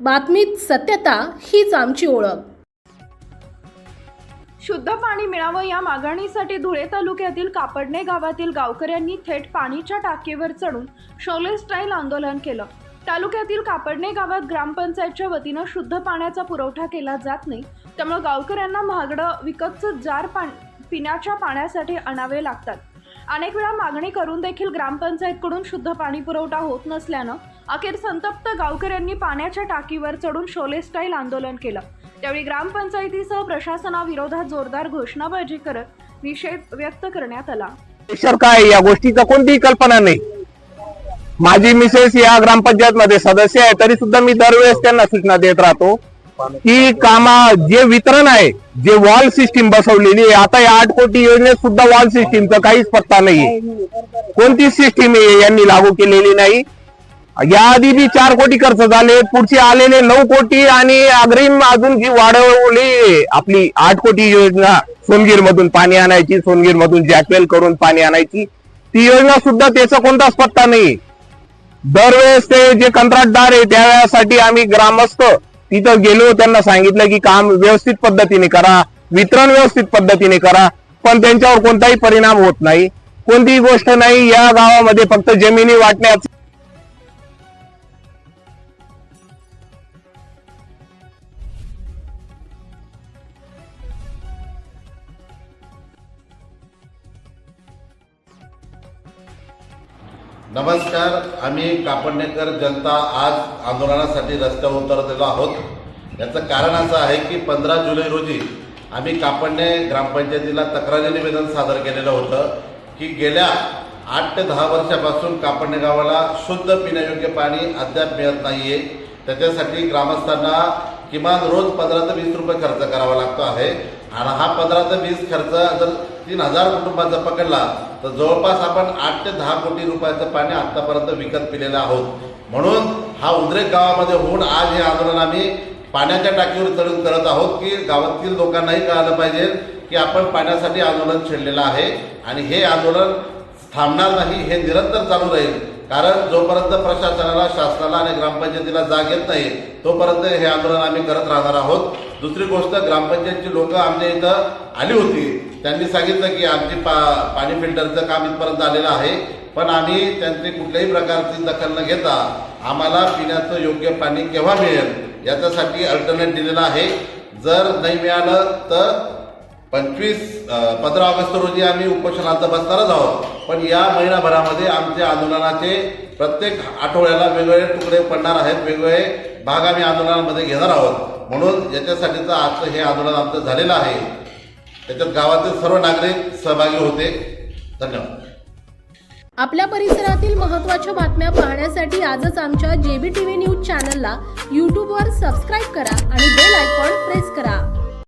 बातमीत सत्यता हीच आमची ओळख. शुद्ध पाणी मिळावं या मागणीसाठी धुळे तालुक्यातील कापडणे गावातील गावकऱ्यांनी थेट पाणीच्या टाकीवर चढून शोले स्टाईल आंदोलन केलं. तालुक्यातील कापडणे गावात ग्रामपंचायतच्या वतीनं शुद्ध पाण्याचा पुरवठा केला जात नाही. त्यामुळे गावकऱ्यांना महागडं विकतचं जार पाण पिण्याच्या पाण्यासाठी आणावे लागतात. अनेक वेळा मागणी करून देखील ग्रामपंचायतकडून शुद्ध पाणी पुरवठा होत नसल्यानं अखेर संतप्त गावकऱ्यांनी पाण्याच्या टाकीवर चढून शोले स्टाईल आंदोलन केलं. त्यावेळी ग्रामपंचायतीसह प्रशासनाविरोधात जोरदार घोषणाबाजी करत निषेध व्यक्त करण्यात आला. अक्षर काय या गोष्टीचा कोणतीही कल्पना नाही. माझी मिसेस या ग्रामपंचायत मध्ये सदस्य आहे तरी सुद्धा मी दरवेळेस त्यांना सूचना देत राहतो की कामा जे वितरण आहे जे वॉल सिस्टीम बसवलेली आहे आता या आठ कोटी योजनेत सुद्धा वॉल सिस्टीमचा काहीच पत्ता नाहीये. कोणतीच सिस्टीम यांनी लागू केलेली नाही. याआधी बी चार कोटी खर्च झाले पुढचे आलेले नऊ कोटी आणि अग्रिम अजून जी वाढवली आपली आठ कोटी योजना सोनगीर मधून पाणी आणायची सोनगीर मधून जॅकवेल करून पाणी आणायची ती योजना सुद्धा त्याचा कोणताच पत्ता नाही दरवेळेस ते जे कंत्राटदार आहे त्यासाठी आम्ही ग्रामस्थ तिथं गेलो त्यांना सांगितलं की काम व्यवस्थित पद्धतीने करा वितरण व्यवस्थित पद्धतीने करा पण त्यांच्यावर कोणताही परिणाम होत नाही. कोणतीही गोष्ट नाही या गावामध्ये फक्त जमिनी वाटण्यात नमस्कार आम्ही कापडणेकर जनता आज आंदोलनासाठी रस्त्यावर उतरलेलो आहोत. याचं कारण असं आहे की पंधरा जुलै रोजी आम्ही कापडणे ग्रामपंचायतीला तक्रारी निवेदन सादर केलेलं होतं की गेल्या आठ ते दहा वर्षापासून कापडणे गावाला शुद्ध पिण्यायोग्य पाणी अद्याप मिळत नाही आहे त्याच्यासाठी ग्रामस्थांना किमान रोज पंधरा ते वीस रुपये खर्च करावा लागतो आहे. आणि हा पंधरा ते वीस खर्च जर तीन हजार कुटुंबाचा पकडला तर जवळपास आपण आठ ते दहा कोटी रुपयाचं पाणी आतापर्यंत विकत पिलेलं आहोत. म्हणून हा उद्रेक गावामध्ये होऊन आज हे आंदोलन आम्ही पाण्याच्या टाकीवर चढून करत आहोत की गावातील लोकांनाही कळालं पाहिजे की आपण पाण्यासाठी आंदोलन छेडलेलं आहे. आणि हे आंदोलन थांबणार नाही हे निरंतर चालू राहील. कारण जोपर्यंत प्रशासनाला शासनाला आणि ग्रामपंचायतीला जाग येत नाही तोपर्यंत हे आंदोलन आम्ही करत राहणार आहोत. दुसरी गोष्ट ग्रामपंचायतची लोक आमच्या इथं आली होती. त्यांनी सांगितलं की आमची पा पाणी फिल्टरचं काम इथपर्यंत आलेलं आहे. पण आम्ही त्यांची कुठल्याही प्रकारची दखल न घेता आम्हाला पिण्याचं योग्य पाणी केव्हा मिळेल? याच्यासाठी अल्टरनेट दिलेला आहे. जर नाही मिळालं तर पंचवीस पंधरा ऑगस्ट रोजी आम्ही उपोषणाचं बसणारच आहोत. पण या महिनाभरामध्ये आमच्या आंदोलनाचे प्रत्येक आठवड्याला वेगवेगळे तुकडे पडणार आहेत वेगवेगळे भाग आम्ही आंदोलनामध्ये घेणार आहोत. म्हणून याच्यासाठीचं आजचं हे आंदोलन आमचं झालेलं आहे. त्याच्यात गावातील सर्व नागरिक सहभागी होते. धन्यवाद. आपल्या परिसरातील महत्त्वाच्या बातम्या पाहण्यासाठी आजच आमच्या जेबी टीव्ही न्यूज चॅनलला यूट्यूबवर सबस्क्राईब करा आणि बेल आयकॉन प्रेस करा.